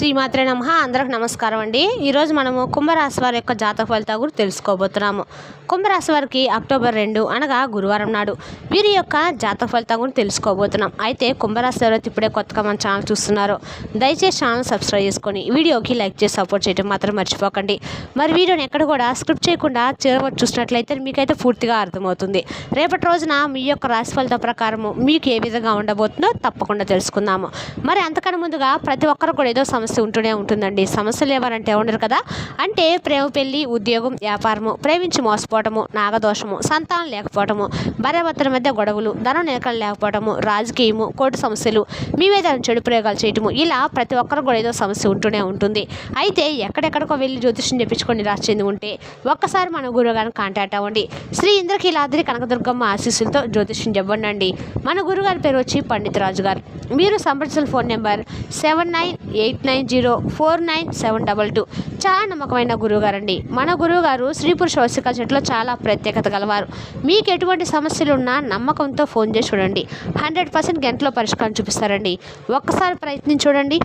శ్రీమాత్రే నమ. అందరికి నమస్కారం అండి. ఈరోజు మనము కుంభరాశి వారి యొక్క జాతక ఫలితాల గురించి తెలుసుకోబోతున్నాము. కుంభరాశి వారికి అక్టోబర్ రెండు అనగా గురువారం నాడు. వీరి యొక్క జాతక ఫలితాల గురించి తెలుసుకోబోతున్నాం. అయితే కుంభరాశి ఎవరైతే ఇప్పుడే కొత్తగా మన ఛానల్ చూస్తున్నారు. దయచేసి ఛానల్ సబ్స్క్రైబ్ చేసుకొని వీడియోకి లైక్ చేసి సపోర్ట్ చేయడం మాత్రం మర్చిపోకండి. మరి వీడియోని ఎక్కడ కూడా స్క్రిప్ట్ చేయకుండా చివరి చూసినట్లయితే మీకైతే పూర్తిగా అర్థమవుతుంది. రేపటి రోజున మీ యొక్క రాశి ఫలితం ప్రకారము మీకు ఏ విధంగా ఉండబోతుందో తప్పకుండా తెలుసుకుందాము. మరి అంతకన్నా ముందుగా ప్రతి ఒక్కరు కూడా ఏదో సమస్య ఉంటూనే ఉంటుందండి. సమస్యలు ఎవరంటే ఉండరు కదా. అంటే ప్రేమ పెళ్ళి ఉద్యోగం వ్యాపారము ప్రేమించి మోసపోవటము నాగదోషము సంతానం లేకపోవటము భార్యాభర్తల మధ్య గొడవలు ధనం నిలకలు లేకపోవటము రాజకీయము కోర్టు సమస్యలు మీ మీద చెడు ప్రయోగాలు చేయటము ఇలా ప్రతి ఒక్కరు కూడా ఏదో సమస్య ఉంటూనే ఉంటుంది. అయితే ఎక్కడెక్కడికో వెళ్ళి జ్యోతిష్యం చెప్పించుకొని రాసింది ఉంటే ఒక్కసారి మన గురుగారిని కాంటాక్ట్ అవ్వండి. శ్రీ ఇంద్రకీలాద్రి కనకదుర్గమ్మ ఆశీస్సులతో జ్యోతిష్యం చెప్పండి మన గురుగారి పేరు వచ్చి పండిత్ రాజు గారు. మీరు సంప్రదించిన phone number seven nine eight nine zero four nine seven double two. చాలా నమ్మకమైన గురువుగారండి. మన గురువుగారు శ్రీ పురుష వసిక చెట్లో చాలా ప్రత్యేకత గలవారు. మీకు ఎటువంటి సమస్యలు ఉన్నా నమ్మకంతో ఫోన్ చేసి చూడండి. హండ్రెడ్ పర్సెంట్ గంటలో పరిష్కారం చూపిస్తారండి. ఒక్కసారి ప్రయత్నించి చూడండి.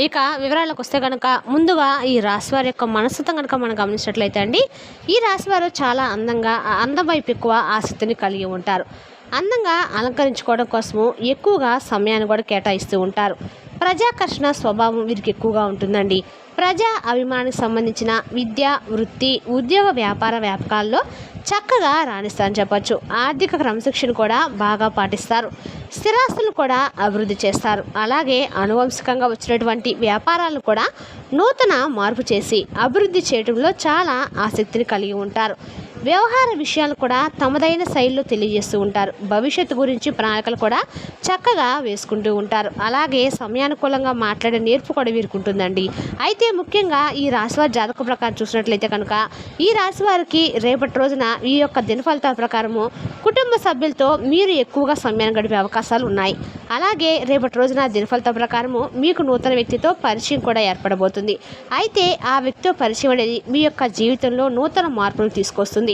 ఇక వివరాలకు వస్తే కనుక ముందుగా ఈ రాశివారి యొక్క మనస్తత్వం కనుక మనం గమనించినట్లయితే అండి ఈ రాశివారు చాలా అందంగా అందం వైపు ఎక్కువ ఆసక్తిని కలిగి ఉంటారు. అందంగా అలంకరించుకోవడం కోసము ఎక్కువగా సమయాన్ని కూడా కేటాయిస్తూ ఉంటారు. ప్రజాకర్షణ స్వభావం వీరికి ఎక్కువగా ఉంటుందండి. ప్రజా అభిమానానికి సంబంధించిన విద్య వృత్తి ఉద్యోగ వ్యాపార వ్యాపకాల్లో చక్కగా రాణిస్తారని చెప్పచ్చు. ఆర్థిక క్రమశిక్షణ కూడా బాగా పాటిస్తారు. స్థిరాస్తులు కూడా అభివృద్ధి చేస్తారు. అలాగే అనువంశికంగా వచ్చినటువంటి వ్యాపారాలను కూడా నూతన మార్పు చేసి అభివృద్ధి చేయడంలో చాలా ఆసక్తిని కలిగి ఉంటారు. వ్యవహార విషయాలు కూడా తమదైన శైలిలో తెలియజేస్తూ ఉంటారు. భవిష్యత్తు గురించి ప్రణాళికలు కూడా చక్కగా వేసుకుంటూ ఉంటారు. అలాగే సమయానుకూలంగా మాట్లాడే నేర్పు కూడా వీరికి ఉంటుందండి అయితే ముఖ్యంగా ఈ రాశివారి జాతక ప్రకారం చూసినట్లయితే కనుక ఈ రాశివారికి రేపటి రోజున ఈ యొక్క దినఫలితాల ప్రకారము కుటుంబ సభ్యులతో మీరు ఎక్కువగా సమయాన్ని గడిపే అవకాశాలు ఉన్నాయి. అలాగే రేపటి రోజున దిన ప్రకారము మీకు నూతన వ్యక్తితో పరిచయం కూడా ఏర్పడబోతుంది. అయితే ఆ వ్యక్తితో పరిచయం అనేది మీ యొక్క జీవితంలో నూతన మార్పులు తీసుకొస్తుంది.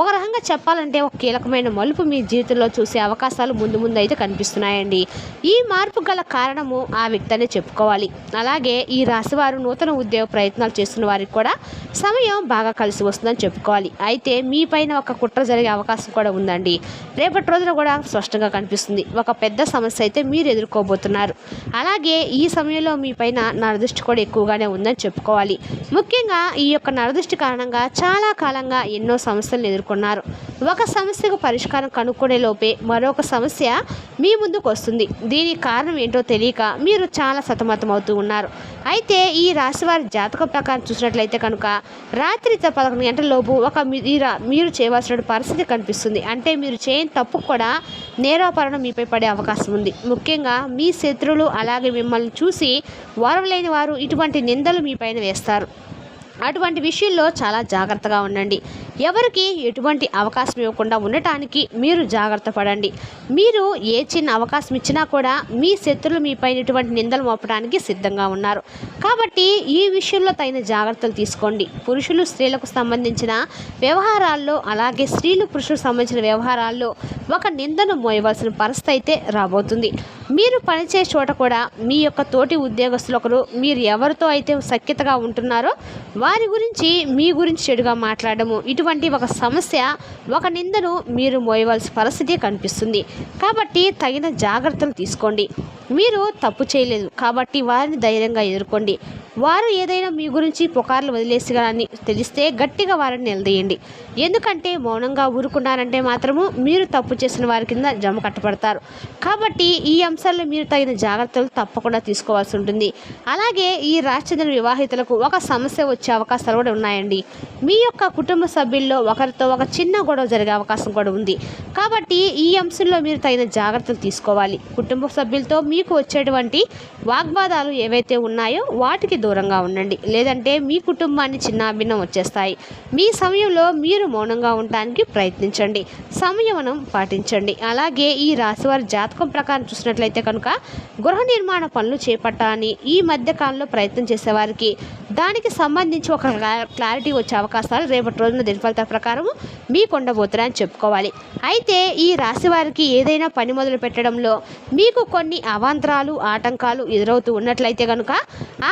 ఒక రకంగా చెప్పాలంటే ఒక కీలకమైన మలుపు మీ జీవితంలో చూసే అవకాశాలు ముందు ముందు అయితే కనిపిస్తున్నాయండి. ఈ మార్పు గల కారణము ఆ వ్యక్తి అనే చెప్పుకోవాలి. అలాగే ఈ రాశివారు నూతన ఉద్యోగ ప్రయత్నాలు చేస్తున్న వారికి కూడా సమయం బాగా కలిసి వస్తుందని చెప్పుకోవాలి. అయితే మీ పైన ఒక కుట్ర జరిగే అవకాశం కూడా ఉందండి. రేపటి రోజున కూడా స్పష్టంగా కనిపిస్తుంది. ఒక పెద్ద సమస్య అయితే మీరు ఎదుర్కోబోతున్నారు. అలాగే ఈ సమయంలో మీ పైన నరదృష్టి కూడా ఎక్కువగానే ఉందని చెప్పుకోవాలి. ముఖ్యంగా ఈ యొక్క నరదృష్టి కారణంగా చాలా కాలంగా ఎన్నో సమస్యలను ఎదుర్కొన్నారు ఒక సమస్యకు పరిష్కారం కనుక్కునే లోపే మరొక సమస్య మీ ముందుకు వస్తుంది. దీనికి కారణం ఏంటో తెలియక మీరు చాలా సతమతమవుతూ ఉన్నారు. అయితే ఈ రాశివారి జాతక ప్రకారం చూసినట్లయితే కనుక రాత్రి పదకొండు గంటలలోపు ఒక మీరు మీరు చేయవలసిన పరిస్థితి కనిపిస్తుంది. అంటే మీరు చేయని తప్పు కూడా నేరాపరణం మీపై పడే అవకాశం ఉంది. ముఖ్యంగా మీ శత్రువులు అలాగే మిమ్మల్ని చూసి వరవలేని వారు ఇటువంటి నిందలు మీ పైన వేస్తారు. అటువంటి విషయంలో చాలా జాగ్రత్తగా ఉండండి. ఎవరికి ఎటువంటి అవకాశం ఇవ్వకుండా ఉండటానికి మీరు జాగ్రత్త పడండి. మీరు ఏ చిన్న అవకాశం ఇచ్చినా కూడా మీ శత్రులు మీపైన ఎటువంటి నిందలు మోపడానికి సిద్ధంగా ఉన్నారు. కాబట్టి ఈ విషయంలో తగిన జాగ్రత్తలు తీసుకోండి. పురుషులు స్త్రీలకు సంబంధించిన వ్యవహారాల్లో అలాగే స్త్రీలు పురుషులకు సంబంధించిన వ్యవహారాల్లో ఒక నిందను మోయవలసిన పరిస్థితి అయితే రాబోతుంది. మీరు పనిచేసే చోట కూడా మీ యొక్క తోటి ఉద్యోగస్తులు ఒకరు మీరు ఎవరితో అయితే సఖ్యతగా ఉంటున్నారో వారి గురించి మీ గురించి చెడుగా మాట్లాడము. ఇటువంటి ఒక సమస్య ఒక నిందను మీరు మోయవలసిన పరిస్థితి కనిపిస్తుంది. కాబట్టి తగిన జాగ్రత్తలు తీసుకోండి. మీరు తప్పు చేయలేదు కాబట్టి వారిని ధైర్యంగా ఎదుర్కోండి. వారు ఏదైనా మీ గురించి పుకార్లు వదిలేసిగాని తెలిస్తే గట్టిగా వారిని నిలదీయండి. ఎందుకంటే మౌనంగా ఊరుకున్నారంటే మాత్రము మీరు తప్పు చేసిన వారి కింద జమ కట్టబడతారు. కాబట్టి ఈ అంశాల్లో మీరు తగిన జాగ్రత్తలు తప్పకుండా తీసుకోవాల్సి ఉంటుంది. అలాగే ఈ రాష్ట్ర వివాహితులకు ఒక సమస్య వచ్చే అవకాశాలు కూడా ఉన్నాయండి. మీ యొక్క కుటుంబ సభ్యుల్లో ఒకరితో ఒక చిన్న గొడవ జరిగే అవకాశం కూడా ఉంది. కాబట్టి ఈ అంశంలో మీరు తగిన జాగ్రత్తలు తీసుకోవాలి. కుటుంబ సభ్యులతో మీకు వచ్చేటువంటి వాగ్వాదాలు ఏవైతే ఉన్నాయో వాటికి దూరంగా ఉండండి. లేదంటే మీ కుటుంబాన్ని చిన్నాభిన్నం వచ్చేస్తాయి. మీ సమయంలో మీరు మౌనంగా ఉండటానికి ప్రయత్నించండి. సంయమనం పాటించండి. అలాగే ఈ రాశివారి జాతకం ప్రకారం చూసినట్లయితే కనుక గృహ నిర్మాణ పనులు చేపట్టాలని ఈ మధ్య కాలంలో ప్రయత్నం చేసేవారికి దానికి సంబంధించి ఒక క్లా- క్లారిటీ వచ్చే అవకాశాలు రేపటి రోజున దిన ఫలితాల ప్రకారం మీకు ఉండబోతున్నాయని చెప్పుకోవాలి. అయితే ఈ రాశి వారికి ఏదైనా పని మొదలు పెట్టడంలో మీకు కొన్ని అవాంతరాలు ఆటంకాలు ఎదురవుతూ ఉన్నట్లయితే కనుక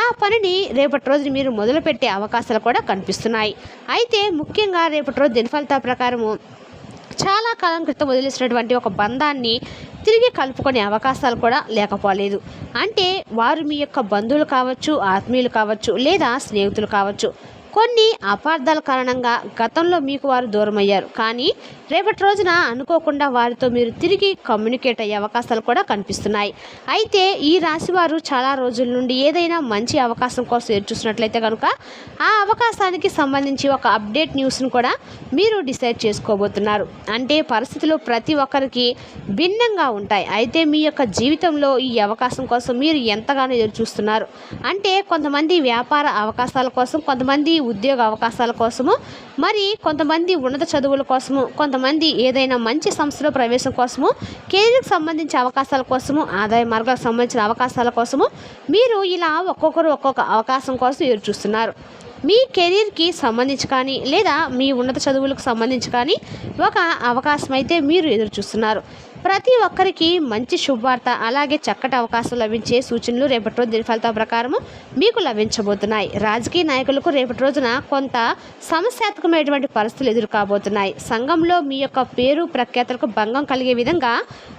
ఆ పనిని రేపటి రోజున మీరు మొదలుపెట్టే అవకాశాలు కూడా కనిపిస్తున్నాయి. అయితే ముఖ్యంగా రేపటి రోజు దినఫలిత ప్రకారము చాలా కాలం క్రితం వదిలేసినటువంటి ఒక బంధాన్ని తిరిగి కలుపుకునే అవకాశాలు కూడా లేకపోలేదు. అంటే వారు మీ యొక్క బంధువులు కావచ్చు ఆత్మీయులు కావచ్చు లేదా స్నేహితులు కావచ్చు. కొన్ని అపార్థాల కారణంగా గతంలో మీకు వారు దూరమయ్యారు. కానీ రేపటి రోజున అనుకోకుండా వారితో మీరు తిరిగి కమ్యూనికేట్ అయ్యే అవకాశాలు కూడా కనిపిస్తున్నాయి. అయితే ఈ రాశి వారు చాలా రోజుల నుండి ఏదైనా మంచి అవకాశం కోసం ఎదురు చూసినట్లయితే కనుక ఆ అవకాశానికి సంబంధించి ఒక అప్డేట్ న్యూస్ను కూడా మీరు డిసైడ్ చేసుకోబోతున్నారు. అంటే పరిస్థితులు ప్రతి ఒక్కరికి భిన్నంగా ఉంటాయి. అయితే మీ యొక్క జీవితంలో ఈ అవకాశం కోసం మీరు ఎంతగానో ఎదురు చూస్తున్నారు. అంటే కొంతమంది వ్యాపార అవకాశాల కోసం కొంతమంది ఉద్యోగ అవకాశాల కోసము మరి కొంతమంది ఉన్నత చదువుల కోసము కొంతమంది ఏదైనా మంచి సంస్థలో ప్రవేశం కోసము కెరీర్కి సంబంధించిన అవకాశాల కోసము ఆదాయ మార్గాలకు సంబంధించిన అవకాశాల కోసము మీరు ఇలా ఒక్కొక్కరు ఒక్కొక్క అవకాశం కోసం ఎదురు చూస్తున్నారు. మీ కెరీర్కి సంబంధించి కానీ లేదా మీ ఉన్నత చదువులకు సంబంధించి కానీ ఒక అవకాశం అయితే మీరు ఎదురు చూస్తున్నారు. ప్రతి ఒక్కరికి మంచి శుభవార్త అలాగే చక్కటి అవకాశం లభించే సూచనలు రేపటి రోజు దిన ఫలితాల ప్రకారము మీకు లభించబోతున్నాయి. రాజకీయ నాయకులకు రేపటి రోజున కొంత సమస్యాత్మకమైనటువంటి పరిస్థితులు ఎదురు కాబోతున్నాయి సంఘంలో మీ యొక్క పేరు ప్రఖ్యాతలకు భంగం కలిగే విధంగా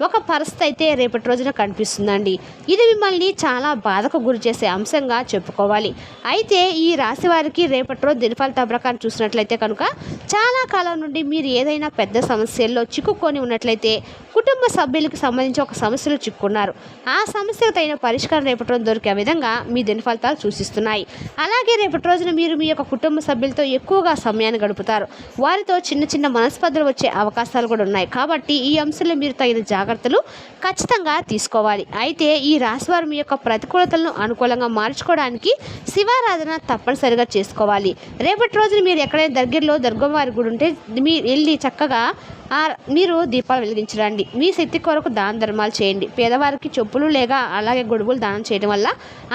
ఒక పరిస్థితి అయితే రేపటి రోజున కనిపిస్తుందండి. ఇది మిమ్మల్ని చాలా బాధకు గురి చేసే అంశంగా చెప్పుకోవాలి. అయితే ఈ రాశి వారికి రేపటి రోజు దిన ప్రకారం చూసినట్లయితే కనుక చాలా కాలం నుండి మీరు ఏదైనా పెద్ద సమస్యల్లో చిక్కుకొని ఉన్నట్లయితే కుటుంబ కుటుంబ సభ్యులకు సంబంధించి ఒక సమస్యలు చిక్కున్నారు. ఆ సమస్యకు తగిన పరిష్కారం రేపటి రోజు దొరికే విధంగా మీ దిన ఫలితాలు సూచిస్తున్నాయి. అలాగే రేపటి రోజున మీరు మీ యొక్క కుటుంబ సభ్యులతో ఎక్కువగా సమయాన్ని గడుపుతారు. వారితో చిన్న చిన్న మనస్పర్ధలు వచ్చే అవకాశాలు కూడా ఉన్నాయి. కాబట్టి ఈ అంశంలో మీరు తగిన జాగ్రత్తలు ఖచ్చితంగా తీసుకోవాలి. అయితే ఈ రాశివారు మీ యొక్క ప్రతికూలతలను అనుకూలంగా మార్చుకోవడానికి శివారాధన తప్పనిసరిగా చేసుకోవాలి. రేపటి రోజున మీరు ఎక్కడైనా దగ్గరలో దుర్గవారి గుడి ఉంటే మీరు వెళ్ళి చక్కగా మీరు దీపాలు వెలిగించరండి. మీ శక్తి కొరకు దాన ధర్మాలు చేయండి. పేదవారికి చెప్పులు లేక అలాగే గొడుగులు దానం చేయడం వల్ల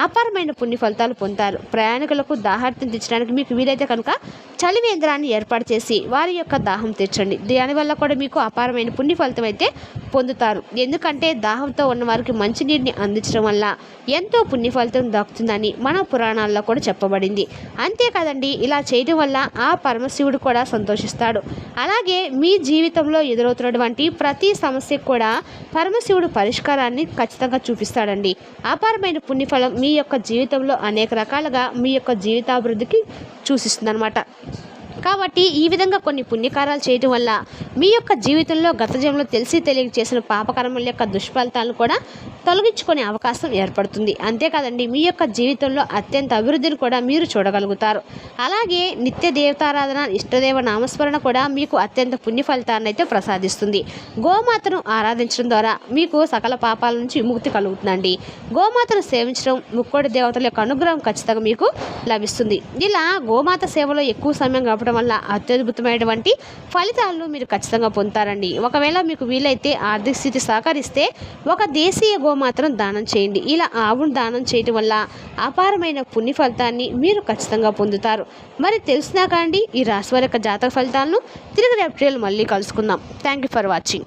అపారమైన పుణ్య ఫలితాలు పొందుతారు. ప్రయాణికులకు దాహార్తం తెచ్చడానికి మీకు వీలైతే కనుక చలివేంద్రాన్ని ఏర్పాటు చేసి వారి యొక్క దాహం తీర్చండి. దానివల్ల కూడా మీకు అపారమైన పుణ్య ఫలితం అయితే పొందుతారు. ఎందుకంటే దాహంతో ఉన్న వారికి మంచినీటిని అందించడం వల్ల ఎంతో పుణ్య ఫలితం దక్కుతుందని మన పురాణాల్లో కూడా చెప్పబడింది. అంతేకాదండి ఇలా చేయడం వల్ల ఆ పరమశివుడు కూడా సంతోషిస్తాడు. అలాగే మీ జీవితంలో ఎదురవుతున్నటువంటి ప్రతి సమస్యకు కూడా పరమశివుడు పరిష్కారాన్ని ఖచ్చితంగా చూపిస్తాడండి. అపారమైన పుణ్యఫలం మీ యొక్క జీవితంలో అనేక రకాలుగా మీ యొక్క జీవితాభివృద్ధికి సూచిస్తుందన్నమాట కాబట్టి ఈ విధంగా కొన్ని పుణ్యకారాలు చేయడం వల్ల మీ యొక్క జీవితంలో గత జన్మలో తెలిసి తెలియక చేసిన పాపకర్మల యొక్క దుష్ఫలితాలను కూడా తొలగించుకునే అవకాశం ఏర్పడుతుంది. అంతేకాదండి మీ యొక్క జీవితంలో అత్యంత అభివృద్ధిని కూడా మీరు చూడగలుగుతారు. అలాగే నిత్య దేవతారాధన ఇష్టదేవ నామస్మరణ కూడా మీకు అత్యంత పుణ్య ఫలితాన్ని అయితే ప్రసాదిస్తుంది. గోమాతను ఆరాధించడం ద్వారా మీకు సకల పాపాల నుంచి విముక్తి కలుగుతుందండి. గోమాతను సేవించడం ముక్కోడి దేవతల యొక్క అనుగ్రహం ఖచ్చితంగా మీకు లభిస్తుంది. ఇలా గోమాత సేవలో ఎక్కువ సమయం గడపడం వల్ల అత్యద్భుతమైనటువంటి ఫలితాలను మీరు ఖచ్చితంగా పొందుతారండి. ఒకవేళ మీకు వీలైతే ఆర్థిక స్థితి సహకరిస్తే ఒక దేశీయ గోమాత్రం దానం చేయండి. ఇలా ఆవును దానం చేయటం వల్ల అపారమైన పుణ్య ఫలితాన్ని మీరు ఖచ్చితంగా పొందుతారు. మరి తెలిసినా కాండి ఈ రాశి వారి యొక్క జాతక ఫలితాలను తిరిగి రేపు మళ్ళీ కలుసుకుందాం. Thank you for watching